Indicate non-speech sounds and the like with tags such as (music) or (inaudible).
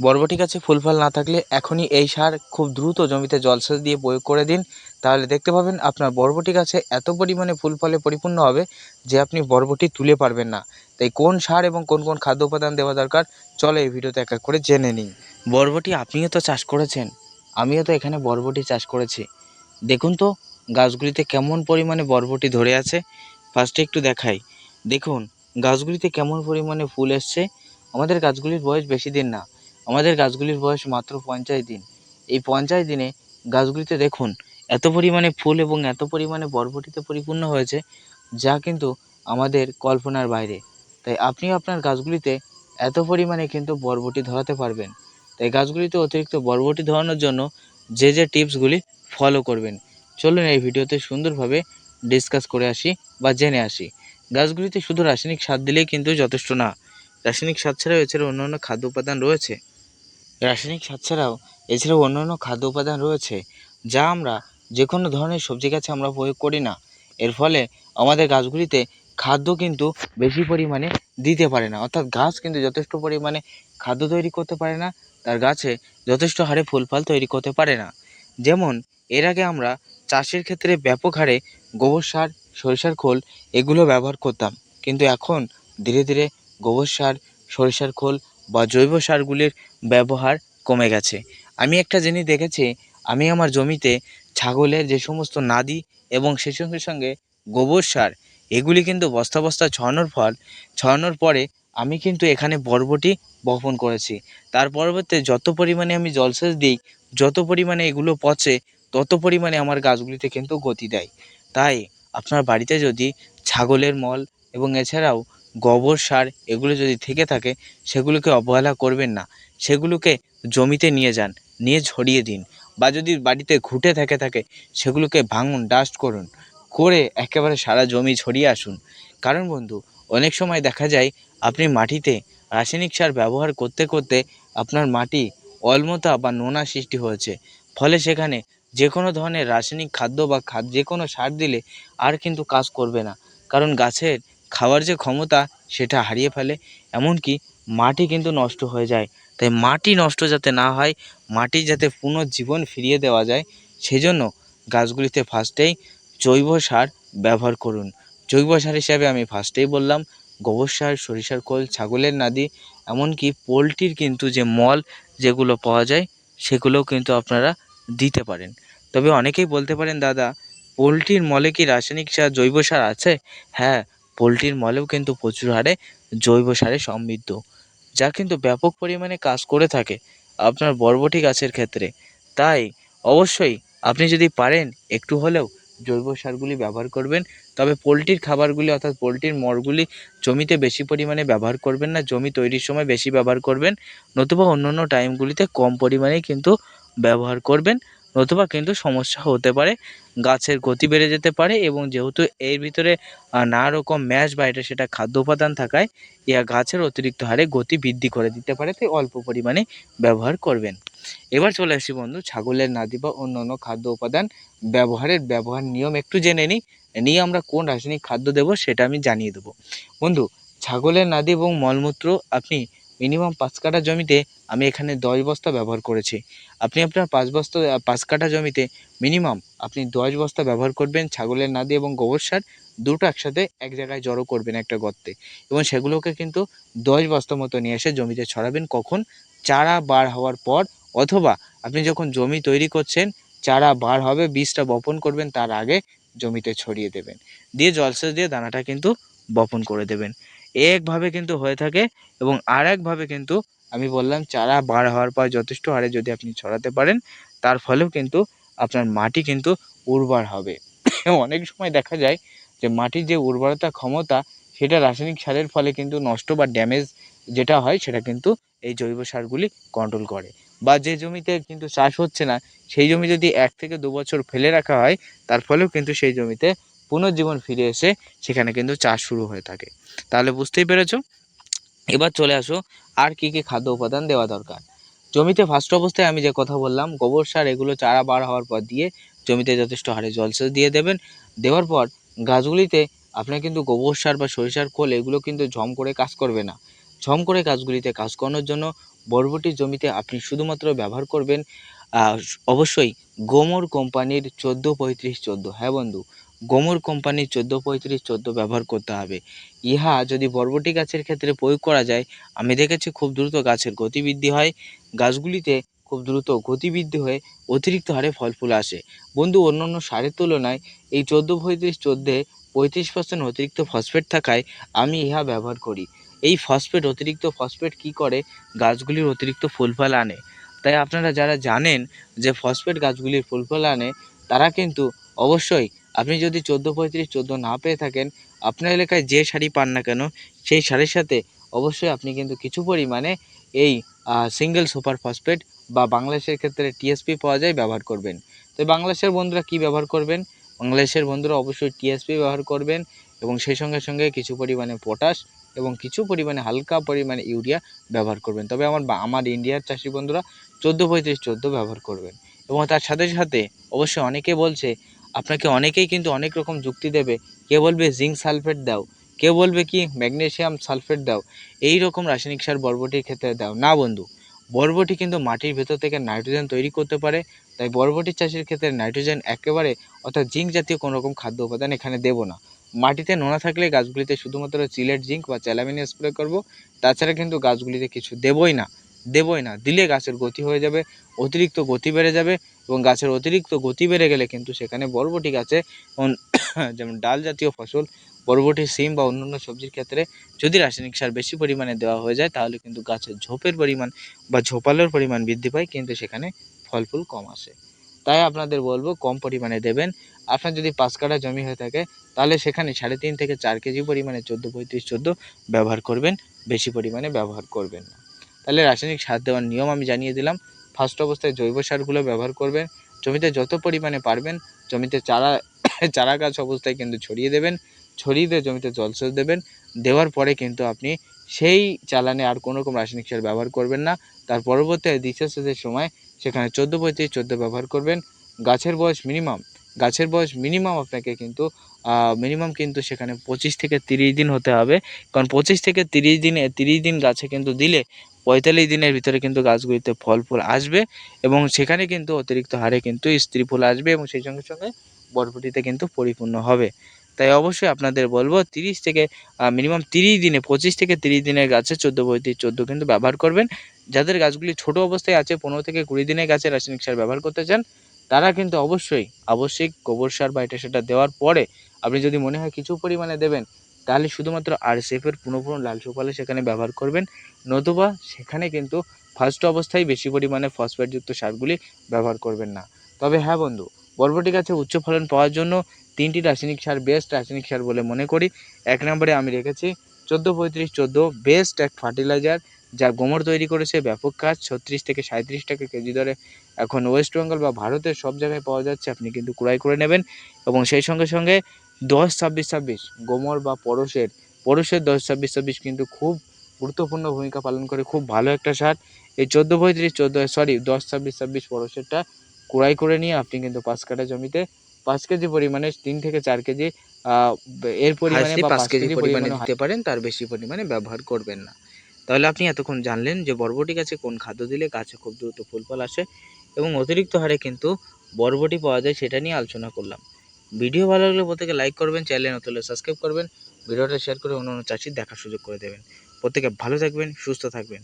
বরবটি গাছে ফুল ফল না থাকলে এখনই এই সার খুব দ্রুত জমিতে জলসেচ দিয়ে প্রয়োগ করে দিন। তাহলে দেখতে পাবেন আপনার বরবটি গাছে এত পরিমাণে ফুল ফলে পরিপূর্ণ হবে যে আপনি বরবটি তুলে পারবেন না। তাই কোন সার এবং কোন কোন খাদ্য উপাদান দেওয়া দরকার, চলো এই ভিডিওতে এক এক করে জেনে নিন বরবটি আপনিও তো চাষ করেছেন, আমিও তো এখানে বরবটি চাষ করেছি। দেখুন তো, গাছগুলিতে কেমন পরিমাণে বরবটি ধরে আছে। ফার্স্টে একটু দেখাই। দেখুন, গাছগুলিতে কেমন পরিমাণে ফুল এসছে। আমাদের গাছগুলির বয়স বেশি দিন না। আমাদের গাছগুলির বয়স মাত্র পঞ্চাশ দিন। এই পঞ্চাশ দিনে গাছগুলিতে দেখুন, এত পরিমাণে ফুল এবং এত পরিমাণে বরবটিতে পরিপূর্ণ হয়েছে, যা কিন্তু আমাদের কল্পনার বাইরে। তাই আপনিও আপনার গাছগুলিতে এত পরিমাণে কিন্তু বরবটি ধরাতে পারবেন। তাই গাছগুলিতে অতিরিক্ত বরবটি ধরানোর জন্য যে যে টিপসগুলি ফলো করবেন। চলুন এই ভিডিওতে সুন্দরভাবে ডিসকাস করে আসি বা জেনে আসি। গাছগুলিতে শুধু রাসায়নিক সার দিলেই কিন্তু যথেষ্ট না। রাসায়নিক সার ছাড়াও এছাড়াও অন্যান্য খাদ্য উপাদান রয়েছে। রাসায়নিক সার ছাড়াও এছাড়াও অন্যান্য খাদ্য উপাদান রয়েছে, যা আমরা যে কোনো ধরনের সবজি গাছে আমরা প্রয়োগ করি না। এর ফলে আমাদের গাছগুলিতে খাদ্য কিন্তু বেশি পরিমাণে দিতে পারে না। অর্থাৎ গাছ কিন্তু যথেষ্ট পরিমাণে খাদ্য তৈরি করতে পারে না, তার গাছে যথেষ্ট হারে ফুল ফল তৈরি করতে পারে না। যেমন, এর আগে আমরা চাষের ক্ষেত্রে ব্যাপক হারে গোবর সার, সরিষার খোল এগুলো ব্যবহার করতাম। কিন্তু এখন ধীরে ধীরে গোবর সার, সরিষার খোল বা জৈব সারগুলির ব্যবহার কমে গেছে। আমি একটা জিনিস দেখেছি, আমি আমার জমিতে ছাগলের যে সমস্ত নাদি এবং সেই সঙ্গে সঙ্গে গোবর সার, এগুলি কিন্তু বস্তা বস্তা ছড়ানোর ফল, ছড়ানোর পরে আমি কিন্তু এখানে বরবটি বপন করেছি। তার পরবর্তীতে যত পরিমাণে আমি জলসেচ দিই, যত পরিমাণে এগুলো পচে, তত পরিমাণে আমার গাছগুলিতে কিন্তু গতি দেয়। তাই আপনার বাড়িতে যদি ছাগলের মল এবং এছাড়াও গোবর সার এগুলো যদি থেকে থাকে, সেগুলোকে অবহেলা করবেন না। সেগুলোকে জমিতে নিয়ে যান, নিয়ে ছড়িয়ে দিন বা যদি বাড়িতে ঘুঁটে থেকে থাকে, সেগুলোকে ভাঙুন ডাস্ট করুন, করে একেবারে সারা জমি ছড়িয়ে আসুন। কারণ বন্ধু, অনেক সময় দেখা যায় আপনি মাটিতে রাসায়নিক সার ব্যবহার করতে করতে আপনার মাটি অলমতা বা নোনা সৃষ্টি হয়েছে। ফলে সেখানে যে কোনো ধরনের রাসায়নিক খাদ্য বা খাদ যে কোনো সার দিলে আর কিন্তু কাজ করবে না। কারণ গাছের খাওয়ার যে ক্ষমতা, সেটা হারিয়ে ফেলে। এমনকি মাটি কিন্তু নষ্ট হয়ে যায়। তাই মাটি নষ্ট যাতে না হয়, মাটি যাতে পুনর্জীবন ফিরিয়ে দেওয়া যায়, সেজন্য গাছগুলিতে ফার্স্টেই জৈব সার ব্যবহার করুন। জৈব সার হিসাবে আমি ফার্স্টেই বললাম, গোবর সার, সরিষার খোল, ছাগলের নাদি, এমনকি পোলট্রির কিন্তু যে মল যেগুলো পাওয়া যায়, সেগুলোও কিন্তু আপনারা দিতে পারেন। তবে অনেকেই বলতে পারেন, দাদা, পোলট্রির মলে কি রাসায়নিক সার, জৈব সার আছে? হ্যাঁ পোলট্রির মলেও কিন্তু প্রচুর হারে জৈব সারে সমৃদ্ধ, যা কিন্তু ব্যাপক পরিমাণে কাজ করে থাকে আপনার বরবটি গাছের ক্ষেত্রে। তাই অবশ্যই আপনি যদি পারেন একটু হলেও জৈব সারগুলি ব্যবহার করবেন, তবে পোলট্রির খাবারগুলি অর্থাৎ পোলট্রির মরগুলি জমিতে বেশি পরিমাণে ব্যবহার করবেন না, জমি তৈরির সময় বেশি ব্যবহার করবেন, নতুবা অন্য অন্য টাইমগুলিতে কম পরিমাণেই কিন্তু ব্যবহার করবেন। নতুবা কিন্তু সমস্যা হতে পারে, গাছের গতি বেড়ে যেতে পারে এবং যেহেতু এর ভিতরে নানা রকম ম্যাশ বা এটা সেটা খাদ্য উপাদান থাকায় ইয়া গাছের অতিরিক্ত হারে গতি বৃদ্ধি করে দিতে পারে, তাই অল্প পরিমাণে ব্যবহার করবেন। এবার চলে আসি বন্ধু, ছাগলের নাদি বা অন্য অন্য খাদ্য উপাদান ব্যবহারের ব্যবহার নিয়ম একটু জেনে নিই, নিয়ে আমরা কোন রাসায়নিক খাদ্য দেব সেটা আমি জানিয়ে দেবো। বন্ধু, ছাগলের নাদি এবং মলমূত্র আপনি মিনিমাম পাঁচ কাঠা জমিতে আমি এখানে দশ বস্তা ব্যবহার করেছি। আপনি আপনার পাঁচ বস্তা, পাঁচ কাঠা জমিতে মিনিমাম আপনি দশ বস্তা ব্যবহার করবেন, ছাগলের নাদি এবং গোবর সার দুটো একসাথে এক জায়গায় জড়ো করবেন একটা গর্তে এবং সেগুলোকে কিন্তু দশ বস্তা মতো নিয়ে এসে জমিতে ছড়াবেন। কখন? চারা বার হওয়ার পর অথবা আপনি যখন জমি তৈরি করছেন, চারা বার হবে, বীজটা বপন করবেন, তার আগে জমিতে ছড়িয়ে দেবেন। দিয়ে জলসেচ দিয়ে দানাটা কিন্তু বপন করে দেবেন। একভাবে কিন্তু হয়ে থাকে এবং আর একভাবে কিন্তু আমি বললাম চারা বার হওয়ার পর যথেষ্ট হারে যদি আপনি ছড়াতে পারেন, তার ফলেও কিন্তু আপনার মাটি কিন্তু উর্বর হবে। অনেক সময় দেখা যায় যে মাটির যে উর্বরতা ক্ষমতা, সেটা রাসায়নিক সারের ফলে কিন্তু নষ্ট বা ড্যামেজ যেটা হয়, সেটা কিন্তু এই জৈব সারগুলি কন্ট্রোল করে। বা যে জমিতে কিন্তু চাষ হচ্ছে না, সেই জমি যদি এক থেকে দু বছর ফেলে রাখা হয়, তার ফলেও কিন্তু সেই জমিতে পুনর্জীবন ফিরে এসে সেখানে কিন্তু চাষ শুরু হয়ে থাকে। তাহলে বুঝতেই পেরেছ? এবার চলে আসো, আর কি কি খাদ্য উপাদান দেওয়া দরকার? জমিতে ফার্স্ট অবস্থায় আমি যে কথা বললাম, গোবর সার, এগুলো চারা বার হওয়ার পর দিয়ে জমিতে যথেষ্ট হারে জলসেচ দিয়ে দেবেন। দেওয়ার পর গাছগুলিতে আপনার কিন্তু গোবর সার বা সরিষার খোল, এগুলো কিন্তু ঝম করে কাজ করবে না। ঝম করে গাছগুলিতে কাজ করানোর জন্য বরবটির জমিতে আপনি শুধুমাত্র ব্যবহার করবেন অবশ্যই গোমর কোম্পানির চোদ্দ পঁয়ত্রিশ চোদ্দ। হ্যাঁ বন্ধু গোমর কোম্পানির চোদ্দ পঁয়ত্রিশ চোদ্দ ব্যবহার করতে হবে। ইহা যদি বরবটি গাছের ক্ষেত্রে প্রয়োগ করা যায়, আমি দেখেছি খুব দ্রুত গাছের গতিবৃদ্ধি হয়, গাছগুলিতে খুব দ্রুত গতিবৃদ্ধি হয়ে অতিরিক্ত হারে ফল ফুল আসে। বন্ধু, অন্যান্য সারের তুলনায় এই চোদ্দ পঁয়ত্রিশ চোদ্দে পঁয়ত্রিশ পার্সেন্ট অতিরিক্ত ফসফেট থাকায় আমি ইহা ব্যবহার করি। এই ফসফেট অতিরিক্ত ফসফেট কি করে? গাছগুলির অতিরিক্ত ফুল ফল আনে। তাই আপনারা যারা জানেন যে ফসফেট গাছগুলির ফুল ফল আনে, তারা কিন্তু অবশ্যই আপনি যদি চোদ্দ পঁয়ত্রিশ, চোদ্দ না পেয়ে থাকেন, আপনার এলাকায় যে শাড়ি পান না কেন, সেই শাড়ির সাথে অবশ্যই আপনি কিন্তু কিছু পরিমাণে এই সিঙ্গেল সুপার ফসফেট বা বাংলাদেশের ক্ষেত্রে টিএসপি পাওয়া যায় ব্যবহার করবেন। তো বাংলাদেশের বন্ধুরা কি ব্যবহার করবেন? বাংলাদেশের বন্ধুরা অবশ্যই টিএসপি ব্যবহার করবেন এবং সেই সঙ্গে সঙ্গে কিছু পরিমাণে পটাশ এবং কিছু পরিমাণে হালকা পরিমাণে ইউরিয়া ব্যবহার করবেন। তবে আমার আমার ইন্ডিয়ার চাষি বন্ধুরা চোদ্দ পঁয়ত্রিশ, চোদ্দ ব্যবহার করবেন। এবং তার সাথে সাথে অবশ্যই অনেকে বলছে আপনাকে অনেকেই কিন্তু অনেক রকম যুক্তি দেবে। কে বলবে জিঙ্ক সালফেট দাও, কে বলবে কি ম্যাগনেশিয়াম সালফেট দাও, এই রকম রাসায়নিক সার বরবটির ক্ষেত্রে দাও। না বন্ধু, বরবটি কিন্তু মাটির ভেতর থেকে নাইট্রোজেন তৈরি করতে পারে, তাই বরবটি চাষের ক্ষেত্রে নাইট্রোজেন একেবারে, অর্থাৎ জিঙ্ক জাতীয় কোনো রকম খাদ্য উপাদান এখানে দেবো না। মাটিতে নোনা থাকলে গাছগুলিতে শুধুমাত্র চিলেট জিঙ্ক বা চ্যালামিন স্প্রে করব, তাছাড়া কিন্তু গাছগুলিতে কিছু দেবই না। দেবই না। দিলে গাছের গতি হয়ে যাবে, অতিরিক্ত গতি বেড়ে যাবে এবং গাছের অতিরিক্ত গতি বেড়ে গেলে কিন্তু সেখানে বরবটি গাছে (coughs) যেমন ডাল জাতীয় ফসল, বরবটি, সিম বা অন্যান্য সবজির ক্ষেত্রে যদি রাসায়নিক সার বেশি পরিমাণে দেওয়া হয়ে যায়, তাহলে কিন্তু গাছের ঝোপের পরিমাণ বা ঝোপালোর পরিমাণ বৃদ্ধি পায়, কিন্তু সেখানে ফল ফুল কম আসে। তাই আপনাদের বলব, কম পরিমাণে দেবেন। আপনার যদি পাঁচ কাঠা জমি হয়ে থাকে, তাহলে সেখানে সাড়ে তিন থেকে চার কেজি পরিমাণে চোদ্দ, পঁয়ত্রিশ, চোদ্দ ব্যবহার করবেন, বেশি পরিমাণে ব্যবহার করবেন না। তাহলে রাসায়নিক সার দেওয়ার নিয়ম আমি জানিয়ে দিলাম। ফার্স্ট অবস্থায় জৈব সারগুলো ব্যবহার করবেন। জমিতে যত পরিমাণে পারবেন, জমিতে চারা (coughs) চারা গাছ অবস্থায় কিন্তু ছড়িয়ে দেবেন। ছড়িয়ে দিয়ে জমিতে জলসেচ দেবেন। দেওয়ার পরে কিন্তু আপনি সেই চালানে আর কোনো রকম রাসায়নিক সার ব্যবহার করবেন না। তার পরবর্তী দ্বিতীয় সেচের সময় সেখানে চোদ্দ পঁয়ত্রিশ চোদ্দ ব্যবহার করবেন। গাছের বয়স মিনিমাম গাছের বয়স মিনিমাম আপনাকে কিন্তু মিনিমাম কিন্তু সেখানে পঁচিশ থেকে তিরিশ দিন হতে হবে। কারণ পঁচিশ থেকে তিরিশ দিনে, তিরিশ দিন গাছে কিন্তু দিলে পঁয়তাল্লিশ দিনের ভিতরে কিন্তু গাছগুলিতে ফল ফুল আসবে এবং সেখানে কিন্তু অতিরিক্ত হারে কিন্তু স্ত্রী ফুল আসবে এবং সেই সঙ্গে সঙ্গে বরবটিতে কিন্তু পরিপূর্ণ হবে। তাই অবশ্যই আপনাদের বলব, তিরিশ থেকে মিনিমাম তিরিশ দিনে, পঁচিশ থেকে তিরিশ দিনের গাছে চোদ্দ পঁয়ত্রিশ চোদ্দ কিন্তু ব্যবহার করবেন। যাদের গাছগুলি ছোট অবস্থায় আছে, পনেরো থেকে কুড়ি দিনের গাছে রাসায়নিক সার ব্যবহার করতে চান তারা কিন্তু অবশ্যই আবশ্যিক গোবর সার বা এটা সেটা দেওয়ার পরে আপনি যদি মনে হয় কিছু পরিমাণে দেবেন, তাহলে শুধুমাত্র আর সেফের পুনঃপুন লাল সুপালে সেখানে ব্যবহার করবেন। নতুবা সেখানে কিন্তু ফার্স্ট অবস্থায় বেশি পরিমাণে ফসফেটযুক্ত সারগুলি ব্যবহার করবেন না। তবে হ্যাঁ বন্ধু বরবটি গাছে উচ্চ ফলন পাওয়ার জন্য তিনটি রাসায়নিক সার বেস্ট রাসায়নিক সার বলে মনে করি। এক নম্বরে আমি রেখেছি, চোদ্দ পঁয়ত্রিশ, চোদ্দ বেস্ট এক ফার্টিলাইজার যা গোমর তৈরি করেছে ব্যাপক কাজ ছত্রিশ থেকে সাঁত্রিশ টাকা কেজি দরে। এখন ওয়েস্ট বেঙ্গল বা ভারতের সব জায়গায় পাওয়া যাচ্ছে আপনি কিন্তু ক্রয় করে নেবেন। এবং সেই সঙ্গে সঙ্গে দশ ছাব্বিশ ছাব্বিশ গোমর বা পরশের পরশের দশ ছাব্বিশ ছাব্বিশ কিন্তু খুব গুরুত্বপূর্ণ ভূমিকা পালন করে খুব ভালো একটা সার। এই চোদ্দ পঁয়ত্রিশ চোদ্দ সরি দশ ছাব্বিশ ছাব্বিশ পরশেরটা কুড়াই করে নিয়ে আপনি কিন্তু পাঁচ কাঠা জমিতে পাঁচ কেজি পরিমাণে তিন থেকে চার কেজি এর পরিমাণে পাঁচ কেজি পরিমাণে দিতে পারেন তার বেশি পরিমাণে ব্যবহার করবেন না। তাহলে আপনি এতক্ষণ জানলেন যে বরবটি গাছে কোন খাদ্য দিলে গাছে খুব দ্রুত ফুল ফল আসে এবং অতিরিক্ত হারে কিন্তু বরবটি পাওয়া যায় সেটা নিয়ে আলোচনা করলাম। ভিডিও ভালো লাগলে প্রত্যেকে লাইক করবেন চ্যানেলে নতুন সাবস্ক্রাইব করবেন, ভিডিওটা শেয়ার করে অন্য অন্য চাষির দেখার সুযোগ করে দেবেন। প্রত্যেকে ভালো থাকবেন, সুস্থ থাকবেন।